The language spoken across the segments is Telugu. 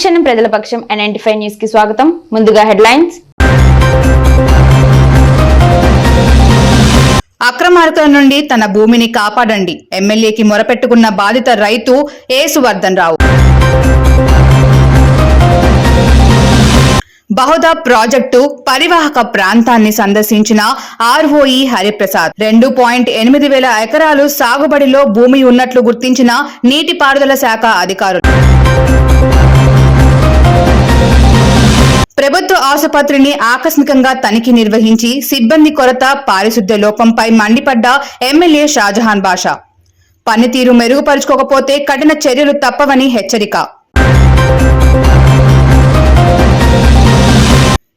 అనుక్షణం ప్రజల పక్షం ఎన్ఎన్టీ న్యూస్కి స్వాగతం. ముందుగా హెడ్లైన్స్. అక్రమార్కుల నుండి తన భూమిని కాపాడండి. ఎమ్మెల్యేకి మొరపెట్టుకున్న బాధిత రైతు ఏసువర్ధన్ రావు బహుదా ప్రాజెక్టు పరివాహక ప్రాంతాన్ని సందర్శించిన ఆర్ఓఈ హరిప్రసాద్. రెండు పాయింట్ ఎనిమిది వేల ఎకరాలు సాగుబడిలో భూమి ఉన్నట్లు గుర్తించిన నీటిపారుదల శాఖ అధికారులు. ప్రభుత్వ ఆసుపత్రిని ఆకస్మికంగా తనిఖీ నిర్వహించి సిబ్బంది కొరత పారిశుద్ధ్య లోపంపై మండిపడ్డ ఎమ్మెల్యే షాజహాన్ బాషా. పనితీరు మెరుగుపరుచుకోకపోతే కఠిన చర్యలు తప్పవని హెచ్చరిక.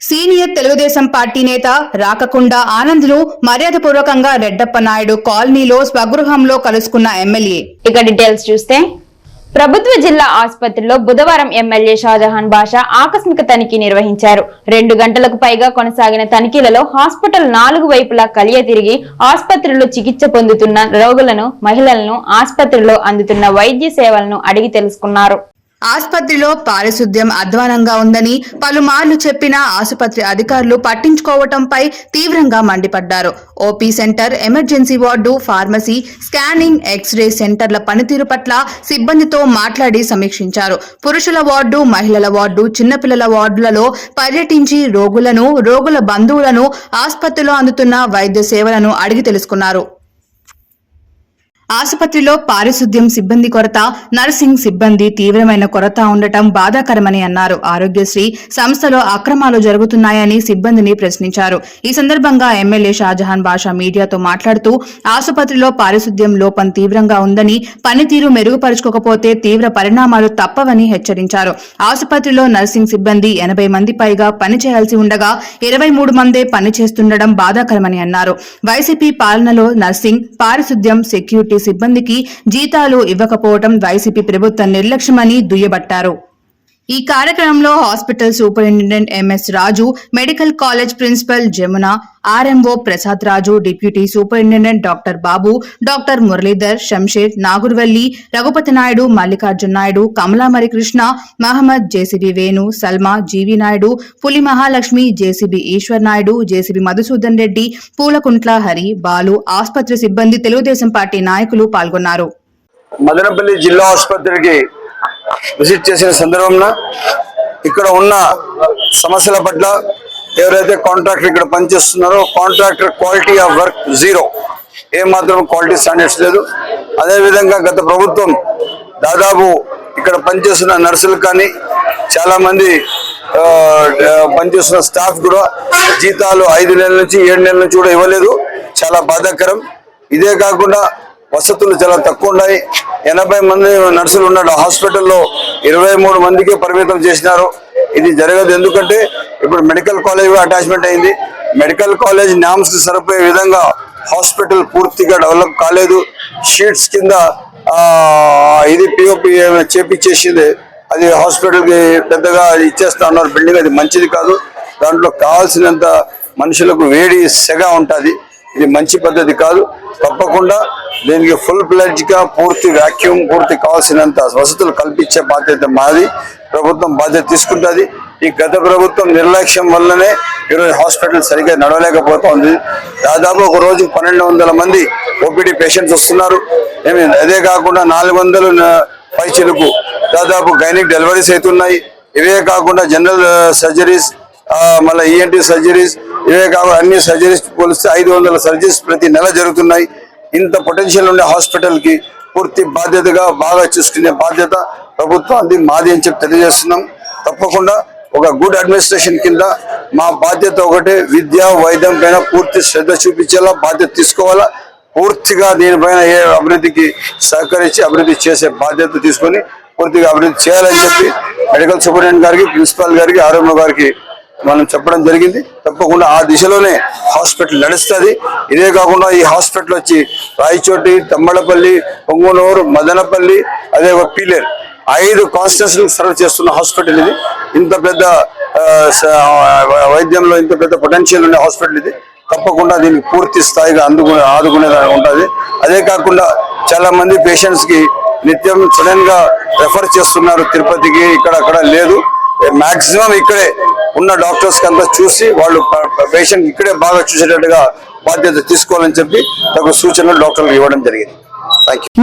సీనియర్ తెలుగుదేశం పార్టీ నేత రాకకుండా ఆనంద్ను మర్యాదపూర్వకంగా రెడ్డప్ప నాయుడు కాలనీలో స్వగృహంలో కలుసుకున్న ఎమ్మెల్యే. ఇక డీటెయిల్స్ చూస్తే ప్రభుత్వ జిల్లా ఆసుపత్రిలో బుధవారం ఎమ్మెల్యే షాజహాన్ బాషా ఆకస్మిక తనిఖీ నిర్వహించారు. రెండు గంటలకు పైగా కొనసాగిన తనిఖీలలో హాస్పిటల్ నాలుగు వైపులా కలియ తిరిగి ఆసుపత్రిలో చికిత్స పొందుతున్న రోగులను మహిళలను ఆసుపత్రిలో అందుతున్న వైద్య సేవలను అడిగి తెలుసుకున్నారు. ఆసుపత్రిలో పారిశుద్ధ్యం అధ్వానంగా ఉందని పలుమార్లు చెప్పిన ఆసుపత్రి అధికారులు పట్టించుకోవటంపై తీవ్రంగా మండిపడ్డారు. OP centre emergency ward pharmacy scanning x ray సెంటర్ల పనితీరు పట్ల సిబ్బందితో మాట్లాడి సమీక్షించారు. పురుషుల వార్డు మహిళల వార్డు చిన్నపిల్లల వార్డులలో పర్యటించి రోగులను రోగుల బంధువులను ఆసుపత్రిలో అందుతున్న వైద్య సేవలను అడిగి తెలుసుకున్నారు. ఆసుపత్రిలో పారిశుద్ధ్యం సిబ్బంది కొరత నర్సింగ్ సిబ్బంది తీవ్రమైన కొరత ఉండటం బాధాకరమని అన్నారు. ఆరోగ్యశ్రీ సంస్థలో అక్రమాలు జరుగుతున్నాయని సిబ్బందిని ప్రశ్నించారు. ఈ సందర్భంగా ఎమ్మెల్యే షాజహాన్ బాషా మీడియాతో మాట్లాడుతూ ఆసుపత్రిలో పారిశుద్ధ్యం లోపం తీవ్రంగా ఉందని పనితీరు మెరుగుపరుచుకోకపోతే తీవ్ర పరిణామాలు తప్పవని హెచ్చరించారు. ఆసుపత్రిలో నర్సింగ్ సిబ్బంది ఎనభై మంది పైగా పని చేయాల్సి ఉండగా ఇరవై మూడు మందే పనిచేస్తుండడం బాధాకరమని అన్నారు. వైసీపీ పాలనలో నర్సింగ్ పారిశుద్ధ్యం సెక్యూరిటీ సిబ్బందికి జీతాలు ఇవ్వకపోవడం వైసీపీ ప్రభుత్వ నిర్లక్ష్యమని దుయ్యబట్టారు. ఈ కార్యక్రమంలో hospital superintendent MS Raju medical college principal Jamuna RMO Prasad Raju deputy superintendent doctor Babu doctor Muralidhar Shamsher Naguravalli Raghupathi Naidu Mallikarjuna Naidu Kamalamari Krishna Mohammed JCB Venu Salma GV Naidu Puli Mahalakshmi JCB Eswar Naidu JCB Madhusudan Reddy Poolakuntla Hari Balu ఆసుపత్రి సిబ్బంది తెలుగుదేశం పార్టీ నాయకులు పాల్గొన్నారు. మదనపల్లి జిల్లా ఆసుపత్రికి విజిట్ చేసిన సందర్భంలో ఇక్కడ ఉన్న సమస్యల పట్ల ఎవరైతే కాంట్రాక్టర్ ఇక్కడ పనిచేస్తున్నారో contractor quality of work zero. ఏ మాత్రం క్వాలిటీ స్టాండర్డ్స్ లేదు. అదేవిధంగా గత ప్రభుత్వం దాదాపు ఇక్కడ పనిచేస్తున్న నర్సులు కానీ చాలామంది పనిచేస్తున్న స్టాఫ్ కూడా జీతాలు ఐదు నెలల నుంచి ఏడు నెలల నుంచి కూడా ఇవ్వలేదు. చాలా బాధాకరం. ఇదే కాకుండా వసతులు చాలా తక్కువ ఉన్నాయి. ఎనభై మంది నర్సులు ఉన్న హాస్పిటల్లో ఇరవై మూడు మందికి పరిమితం చేసినారు. ఇది జరగదు. ఎందుకంటే ఇప్పుడు మెడికల్ కాలేజ్ అటాచ్మెంట్ అయింది. మెడికల్ కాలేజ్ నామ్స్ సరిపోయే విధంగా హాస్పిటల్ పూర్తిగా డెవలప్ కాలేదు. షీట్స్ కింద ఇది పిఓపి చేపించేసింది. అది హాస్పిటల్కి పెద్దగా ఇచ్చేస్తా ఉన్నారు. బిల్డింగ్ అది మంచిది కాదు. దాంట్లో కావాల్సినంత మనుషులకు వేడి సెగ ఉంటుంది. ఇది మంచి పద్ధతి కాదు. తప్పకుండా దీనికి ఫుల్ ప్లెడ్జ్గా పూర్తి వ్యాక్యూమ్ పూర్తి కావాల్సినంత వసతులు కల్పించే బాధ్యత మాది. ప్రభుత్వం బాధ్యత తీసుకుంటుంది. ఈ గత ప్రభుత్వం నిర్లక్ష్యం వల్లనే ఈరోజు హాస్పిటల్ సరిగ్గా నడవలేకపోతుంది. దాదాపు ఒక రోజు పన్నెండు వందల మంది ఓపీడీ పేషెంట్స్ వస్తున్నారు. ఏమి అదే కాకుండా నాలుగు వందలు పైచలకు దాదాపు గైనిక్ డెలివరీస్ అవుతున్నాయి ఇవే కాకుండా జనరల్ సర్జరీస్ మళ్ళీ ఈఎన్టీ సర్జరీస్ ఇవే కాకుండా అన్ని సర్జరీస్ పోలిస్తే ఐదు వందల సర్జరీస్ ప్రతి నెల జరుగుతున్నాయి. ఇంత పొటెన్షియల్ ఉండే హాస్పిటల్కి పూర్తి బాధ్యతగా బాగా చూసుకునే బాధ్యత ప్రభుత్వాన్ని మాది అని చెప్పి తెలియజేస్తున్నాం. తప్పకుండా ఒక గుడ్ అడ్మినిస్ట్రేషన్ కింద మా బాధ్యత ఒకటే విద్య వైద్యం పైన పూర్తి శ్రద్ధ చూపించేలా బాధ్యత తీసుకోవాలా. పూర్తిగా దీనిపైన ఏ అభివృద్ధికి సహకరించి అభివృద్ధి చేసే బాధ్యత తీసుకొని పూర్తిగా అభివృద్ధి చేయాలని చెప్పి మెడికల్ సూపరింటెండెంట్ గారికి ప్రిన్సిపాల్ గారికి ఆరోగ్య గారికి మనం చెప్పడం జరిగింది. తప్పకుండా ఆ దిశలోనే హాస్పిటల్ నడుస్తుంది. ఇదే కాకుండా ఈ హాస్పిటల్ వచ్చి రాయచోటి తమ్మడపల్లి పొంగునూరు మదనపల్లి అదే ఒక పీలేరు. ఐదు కాన్స్టిట్యూన్స్ సర్వ్ చేస్తున్న హాస్పిటల్ ఇది. ఇంత పెద్ద వైద్యంలో ఇంత పెద్ద పొటెన్షియల్ ఉండే హాస్పిటల్ ఇది. తప్పకుండా దీనికి పూర్తి స్థాయిగా అందుకునే ఆదుకునేలా ఉంటుంది. అదే కాకుండా చాలా మంది పేషెంట్స్కి నిత్యం సడన్గా రెఫర్ చేస్తున్నారు. తిరుపతికి ఇక్కడ అక్కడ లేదు. మాక్సిమం ఇక్కడే ఉన్న డాక్టర్స్ అంతా చూసి వాళ్ళు పేషెంట్ ఇక్కడే బాగా చూసేటట్టుగా బాధ్యత తీసుకోవాలని చెప్పి తగు సూచనలు డాక్టర్లకు ఇవ్వడం జరిగింది.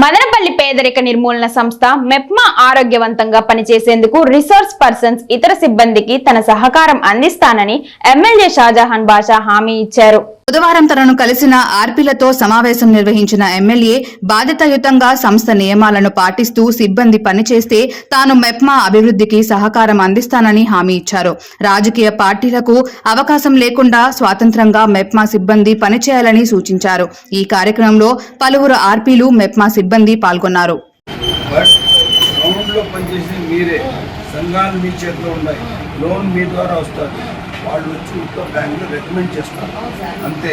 మదనపల్లి పేదరిక నిర్మూలన సంస్థ మెప్మా ఆరోగ్యవంతంగా పనిచేసేందుకు రిసోర్స్ పర్సన్స్ ఇతర సిబ్బందికి తన సహకారం అందిస్తానని ఎమ్మెల్యే షాజహాన్ బాషా హామీ ఇచ్చారు. బుధవారం తనను కలిసిన ఆర్పీలతో సమావేశం నిర్వహించిన ఎమ్మెల్యే బాధ్యతాయుతంగా సంస్థ నియమాలను పాటిస్తూ సిబ్బంది పనిచేస్తే తాను మెప్మా అభివృద్ధికి సహకారం అందిస్తానని హామీ ఇచ్చారు. రాజకీయ పార్టీలకు అవకాశం లేకుండా స్వాతంత్రంగా మెప్మా సిబ్బంది పనిచేయాలని సూచించారు. ఈ కార్యక్రమంలో పలువురు ఆర్పీలు మెప్మా సిబ్బంది పాల్గొన్నారు. లోన్ మీ ద్వారా వస్తుంది వాళ్ళు వచ్చి ఉత్తర బ్యాంకులో రికమెండ్ చేస్తారు. అంతే.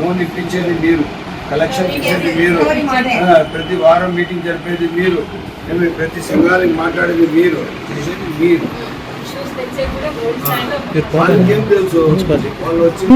లోన్ ఇప్పించేది మీరు. కలెక్షన్ ఇచ్చేది మీరు. ప్రతి వారం మీటింగ్ జరిపేది మీరు. ప్రతి సంఘానికి మాట్లాడేది మీరు. చేసేది మీరు.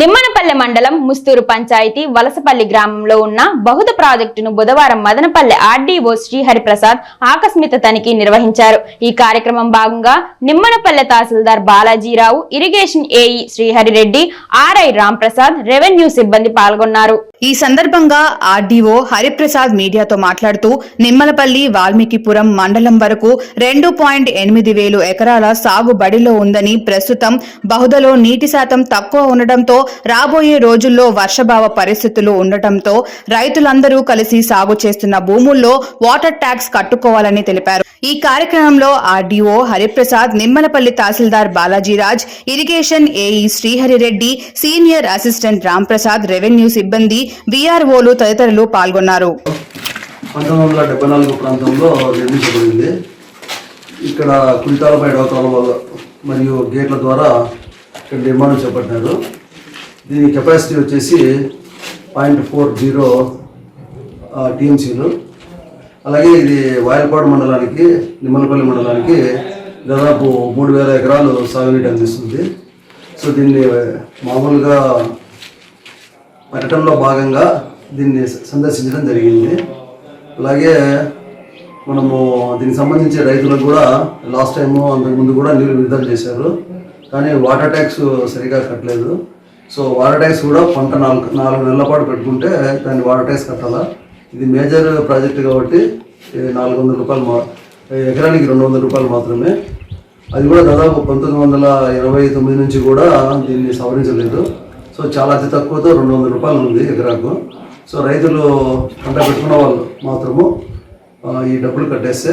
నిమ్మనపల్లె మండలం ముస్తూరు పంచాయతీ వలసపల్లి గ్రామంలో ఉన్న బహుద ప్రాజెక్టును బుధవారం మదనపల్లె ఆర్డీఓ శ్రీహరిప్రసాద్ ఆకస్మిక తనిఖీ నిర్వహించారు. ఈ కార్యక్రమం భాగంగా Nimmanapalle tahsildar Balajirao irrigation AE Sriharireddy RI Ramprasad revenue సిబ్బంది పాల్గొన్నారు. ఈ సందర్భంగా ఆర్డీఓ హరిప్రసాద్ మీడియాతో మాట్లాడుతూ నిమ్మలపల్లి వాల్మీకిపురం మండలం వరకు రెండు పాయింట్ ఎనిమిది వేలు ఎకరాల సాగు బడిలో ఉందని ప్రస్తుతం బహుదలో నీటి శాతం తక్కువ ఉండటంతో రాబోయే రోజుల్లో వర్షభావ పరిస్థితులు ఉండటంతో రైతులందరూ కలిసి సాగు చేస్తున్న భూముల్లో వాటర్ ట్యాక్స్ కట్టుకోవాలని తెలిపారు. ఈ కార్యక్రమంలో RDO Hariprasad Nimmalapalli tahsildar Balajiraj irrigation AE Sriharireddy senior assistant Ramprasad revenue సిబ్బంది బీఆర్ఓలు తదితరులు పాల్గొన్నారు. పంతొమ్మిది వందల డెబ్బై నాలుగు ప్రాంతంలో నిర్మించబడింది. ఇక్కడ కుంటాలపై డోకాల మరియు గేట్ల ద్వారా ఇక్కడ నిర్మాణం చేపట్టినారు. దీని కెపాసిటీ వచ్చేసి పాయింట్ ఫోర్ జీరో టీఎంసీలు. అలాగే ఇది వాయలపాడు మండలానికి నిమ్మలపల్లి మండలానికి దాదాపు మూడు వేల ఎకరాలు సాగునీటి అందిస్తుంది. సో దీన్ని మామూలుగా పర్యటనలో భాగంగా దీన్ని సందర్శించడం జరిగింది. అలాగే మనము దీనికి సంబంధించి రైతులకు కూడా లాస్ట్ టైము అంతకుముందు కూడా నీళ్ళు విడుదల చేశారు. కానీ వాటర్ ట్యాక్స్ సరిగా కట్టలేదు. సో వాటర్ ట్యాక్స్ కూడా పంట నాలుగు నాలుగు నెలల పాటు పెట్టుకుంటే దాన్ని వాటర్ ట్యాక్స్ కట్టాలా? ఇది మేజర్ ప్రాజెక్ట్ కాబట్టి నాలుగు వందల రూపాయలు మా ఎకరానికి రెండు వందల రూపాయలు మాత్రమే. అది కూడా దాదాపు పంతొమ్మిది వందల ఇరవై తొమ్మిది నుంచి కూడా దీన్ని సవరించలేదు. సో చాలా అతి తక్కువతో రెండు వందల రూపాయలు ఉంది ఎకరాకు. సో రైతులు పంట పెట్టుకున్న వాళ్ళు మాత్రము ఈ డబ్బులు కట్టేస్తే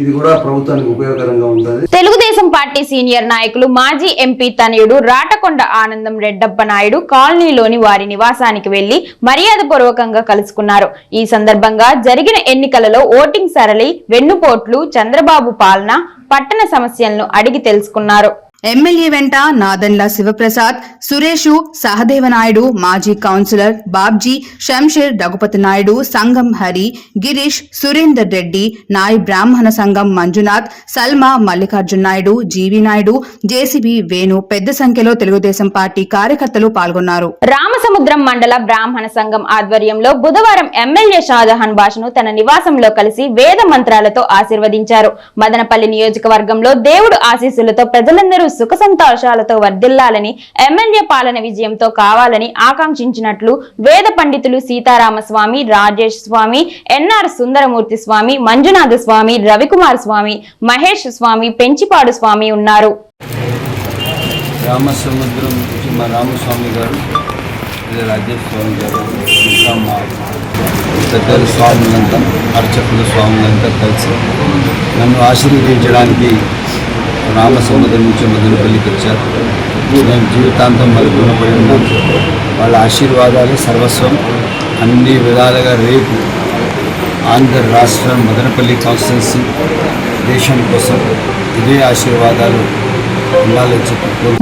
ఇది కూడా ప్రభుత్వానికి ఉపయోగకరంగా ఉంటుంది. తెలుగుదేశం పార్టీ సీనియర్ నాయకులు మాజీ ఎంపీ తనయుడు రాటకొండ ఆనందం రెడ్డప్ప నాయుడు కాలనీలోని వారి నివాసానికి వెళ్ళి మర్యాదపూర్వకంగా కలుసుకున్నారు. ఈ సందర్భంగా జరిగిన ఎన్నికలలో ఓటింగ్ సరళి వెన్నుపోట్లు చంద్రబాబు పాలన పట్టణ సమస్యలను అడిగి తెలుసుకున్నారు. ఎమ్మెల్యే వెంట నాదన్ల శివప్రసాద్ సురేషు సహదేవనాయుడు మాజీ councillor Babji Shamsher Raghupathi Naidu Sangam Hari Girish Surender Reddy Nayi Brahmana Sangham Manjunath Salma Mallikarjun Naidu GV Naidu JCB Venu పెద్ద సంఖ్యలో తెలుగుదేశం పార్టీ కార్యకర్తలు పాల్గొన్నారు. రామసముద్రం మండల బ్రాహ్మణ సంఘం ఆధ్వర్యంలో బుధవారం ఎమ్మెల్యే షాజహాన్ భాషను తన నివాసంలో కలిసి వేద మంత్రాలతో ఆశీర్వదించారు. మదనపల్లి నియోజకవర్గంలో దేవుడు ఆశీస్సులతో ప్రజలందరూ సుఖ సంతోషాలతో వర్ధిల్లాలని ఎమ్మెల్యే పాలన విజయంతో కావాలని ఆకాంక్షించినట్లు వేద పండితులు సీతారామస్వామి రాజేష్ స్వామి ఎన్ఆర్ సుందరమూర్తి స్వామి మంజునాథ స్వామి రవికుమార్ స్వామి మహేష్ స్వామి పెంచిపాడు స్వామి ఉన్నారు. రామసముద్రం నుంచి మా రామస్వామి గారు రాజేష్ స్వామి గారు ఇంకా మా పెద్దల స్వాములంతా అర్చకుల స్వాములంతా కలిసి నన్ను ఆశీర్వదించడానికి రామసముద్రం నుంచి మదనపల్లికి వచ్చారు. నేను జీవితాంతం మరి రుణపడి ఉన్నాను. వాళ్ళ ఆశీర్వాదాలు సర్వస్వం అన్ని విధాలుగా రేపు ఆంధ్ర రాష్ట్రం మదనపల్లి కాన్స్టిట్యున్సీ దేశం కోసం ఇదే ఆశీర్వాదాలు ఉండాలని చెప్పి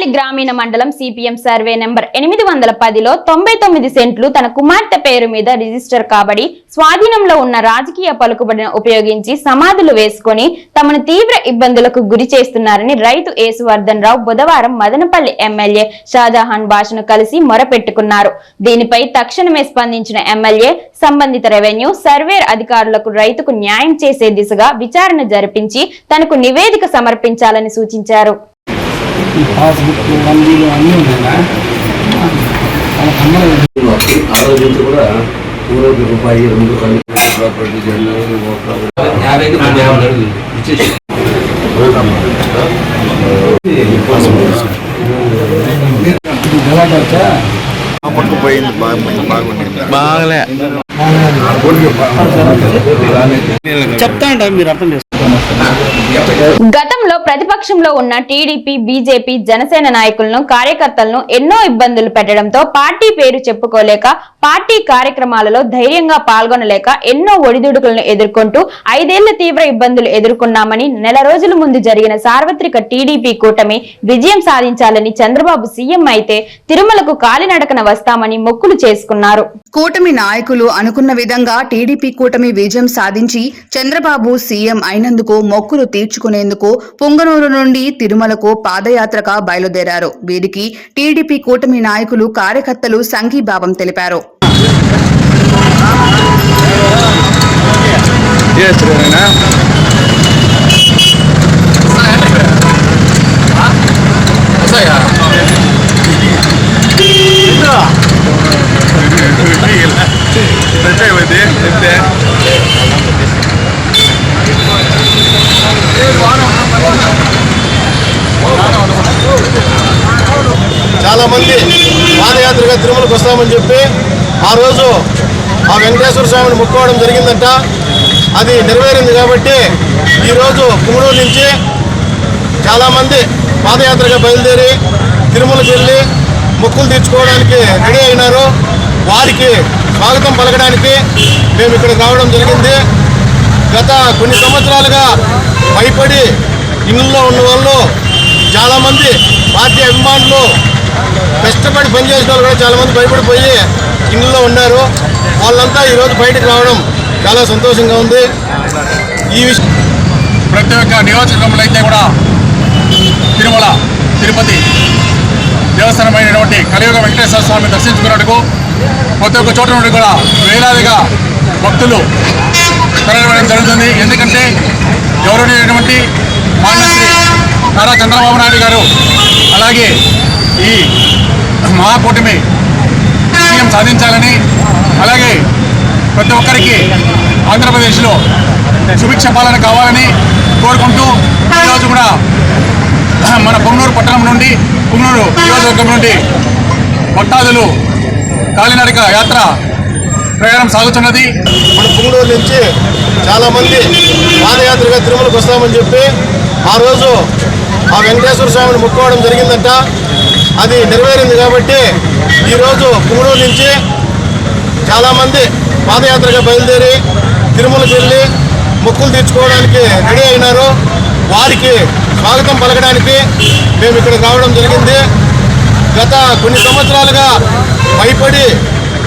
కోరు- గ్రామీణ మండలం సిపిఎం సర్వే నెంబర్ ఎనిమిది వందల పదిలో తొంభై తొమ్మిది సెంట్లు తన కుమార్తె పేరు మీద రిజిస్టర్ కాబడి స్వాధీనంలో ఉన్న రాజకీయ పలుకుబడిని ఉపయోగించి సమాధులు వేసుకొని తమను తీవ్ర ఇబ్బందులకు గురి చేస్తున్నారని రైతు యేసువర్ధన్ రావు బుధవారం మదనపల్లి ఎమ్మెల్యే షాజహాన్ భాషను కలిసి మొరపెట్టుకున్నారు. దీనిపై తక్షణమే స్పందించిన ఎమ్మెల్యే సంబంధిత రెవెన్యూ సర్వేర్ అధికారులకు రైతుకు న్యాయం చేసే దిశగా విచారణ జరిపించి తనకు నివేదిక సమర్పించాలని సూచించారు. ఈ పాస్బుక్ వందీలు అన్నీ ఉన్నాయా? ఆ రోజు నుంచి కూడా రూపాయి రెండు ప్రాపర్టీ జనరల్ ఇచ్చేసి. పట్టుకుపోయింది బాగుంది. బాగలే. చెప్తా మీరు అర్థం గతంలో ప్రతిపక్షంలో ఉన్న టీడీపీ బీజేపీ జనసేన నాయకులను కార్యకర్తలను ఎన్నో ఇబ్బందులు పెట్టడంతో పార్టీ పేరు చెప్పుకోలేక పార్టీ కార్యక్రమాలలో ధైర్యంగా పాల్గొనలేక ఎన్నో ఒడిదుడుకులను ఎదుర్కొంటూ ఐదేళ్ళ తీవ్ర ఇబ్బందులు ఎదుర్కొన్నామని నెల రోజుల ముందు జరిగిన సార్వత్రిక టీడీపీ కూటమి విజయం సాధించాలని చంద్రబాబు సీఎం అయితే తిరుమలకు కాలినడకన వస్తామని మొక్కులు చేసుకున్నారు. కూటమి నాయకులు అనుకున్న విధంగా టీడీపీ కూటమి విజయం సాధించి చంద్రబాబు సీఎం అయినందుకు మొక్కులు తీర్చుకునేందుకు పుంగనూరు నుండి తిరుమలకు పాదయాత్రగా బయలుదేరారు. వీరికి టీడీపీ కూటమి నాయకులు కార్యకర్తలు సంఘీభావం తెలిపారు చాలా మంది పాదయాత్రగా తిరుమలకు వస్తామని చెప్పి ఆ రోజు ఆ వెంకటేశ్వర స్వామిని మొక్కోవడం జరిగిందంట. అది నెరవేరింది కాబట్టి ఈరోజు కుమడూరు నుంచి చాలామంది పాదయాత్రగా బయలుదేరి తిరుమలకి వెళ్ళి మొక్కులు తీర్చుకోవడానికి రెడీ అయినారు. వారికి స్వాగతం పలకడానికి మేము ఇక్కడికి రావడం జరిగింది. గత కొన్ని సంవత్సరాలుగా భయపడి ఇళ్ళల్లో ఉన్న వాళ్ళు చాలామంది పార్టీ అభిమానులు కష్టపడి పనిచేసిన వాళ్ళు కూడా చాలామంది భయపడిపోయి ఇళ్ళలో ఉన్నారు. వాళ్ళంతా ఈరోజు బయటకు రావడం చాలా సంతోషంగా ఉంది. ఈ విషయం ప్రతి ఒక్క నియోజకవర్గంలో అయితే కూడా తిరుమల తిరుపతి దేవస్థానమైనటువంటి కలియుగ వెంకటేశ్వర స్వామి దర్శించుకున్నట్టుకు ప్రతి ఒక్క చోట నుండి కూడా వేలాదిగా భక్తులు తరలివ్వడం జరుగుతుంది. ఎందుకంటే ఎవరైనటువంటి నారా చంద్రబాబు నాయుడు గారు అలాగే ఈ మహాకూటమి విజయం సాధించాలని అలాగే ప్రతి ఒక్కరికి ఆంధ్రప్రదేశ్లో సుభిక్ష పాలన కావాలని కోరుకుంటూ ఈరోజు కూడా మన పొంగనూరు పట్టణం నుండి పొంగనూరు నియోజకవర్గం నుండి భక్తాదులు కాలినడక యాత్ర ప్రయాణం సాగుతున్నది. మన పుంగూరు నుంచి చాలామంది పాదయాత్రగా తిరుమలకు వస్తామని చెప్పి ఆ రోజు ఆ వెంకటేశ్వర స్వామిని ముక్కోవడం జరిగిందంట. అది నెరవేరింది కాబట్టి ఈరోజు పుంగూరు నుంచి చాలామంది పాదయాత్రగా బయలుదేరి తిరుమలకి వెళ్ళి మొక్కులు తీర్చుకోవడానికి రెడీ అయినారు. వారికి స్వాగతం పలకడానికి మేము ఇక్కడికి రావడం జరిగింది. గత కొన్ని సంవత్సరాలుగా భయపడి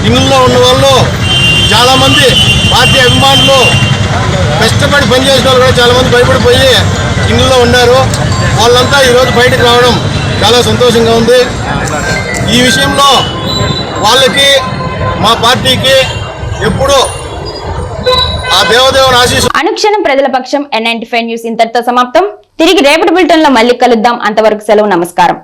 ఇళ్ళల్లో ఉన్న వాళ్ళు చాలామంది పార్టీ అభిమానులు కష్టపడి పనిచేసిన వాళ్ళు కూడా చాలామంది భయపడిపోయి ఇళ్ళలో ఉన్నారు. వాళ్ళంతా ఈరోజు బయటకు రావడం చాలా సంతోషంగా ఉంది. ఈ విషయంలో వాళ్ళకి మా పార్టీకి ఎప్పుడూ ఆ దేవదేవుని ఆశీస్సు అనుక్షణం ప్రజల పక్షం ఎన్ నైన్టీ న్యూస్ ఇంతటితో సమాప్తం. తిరిగి రేపటి బులెటిన్లో మళ్ళీ కలుద్దాం. అంతవరకు సెలవు నమస్కారం.